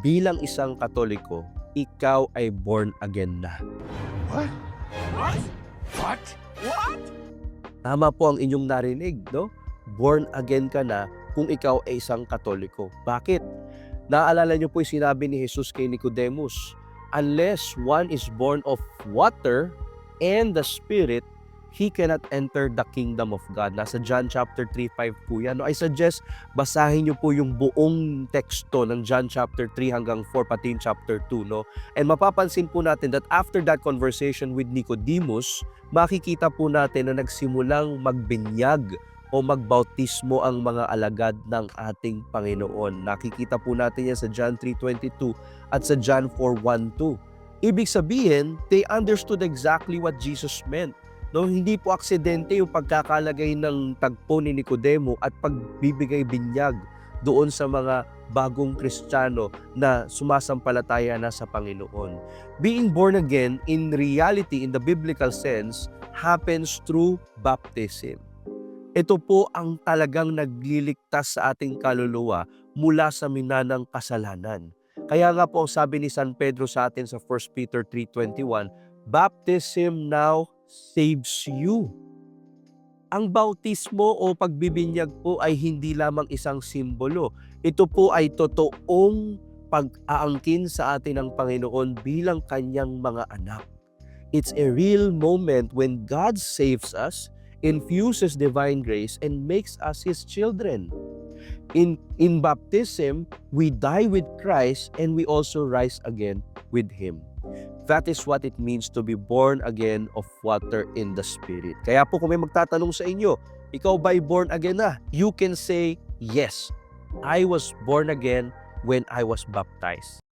bilang isang katoliko, ikaw ay born again na. What? What? What? What? Tama po ang inyong narinig, no? Born again ka na kung ikaw ay isang katoliko. Bakit? Naalala niyo po yung sinabi ni Jesus kay Nicodemus, unless one is born of water and the Spirit, he cannot enter the kingdom of God. Nasa John chapter 3, 5 po yan. No, I suggest basahin niyo po yung buong teksto ng John chapter 3 hanggang 4, pati chapter 2. No? And mapapansin po natin that after that conversation with Nicodemus, makikita po natin na nagsimulang magbinyag o magbautismo ang mga alagad ng ating Panginoon. Nakikita po natin yan sa John 3.22 at sa John 4.1.2. Ibig sabihin, they understood exactly what Jesus meant. No, hindi po aksidente yung pagkakalagay ng tagpo ni Nicodemo at pagbibigay binyag doon sa mga bagong Kristiyano na sumasampalataya na sa Panginoon. Being born again in reality in the biblical sense happens through baptism. Ito po ang talagang nagliligtas sa ating kaluluwa mula sa minanang kasalanan. Kaya nga po ang sabi ni San Pedro sa atin sa 1 Peter 3.21, Baptism now saves you. Ang bautismo o pagbibinyag po ay hindi lamang isang simbolo. Ito po ay totoong pag-aangkin sa atin ng Panginoon bilang kanyang mga anak. It's a real moment when God saves us, infuses divine grace, and makes us His children. In, in baptism, we die with Christ and we also rise again with Him. That is what it means to be born again of water in the Spirit. Kaya po kung may magtatanong sa inyo, ikaw ba'y born again na? You can say, yes, I was born again when I was baptized.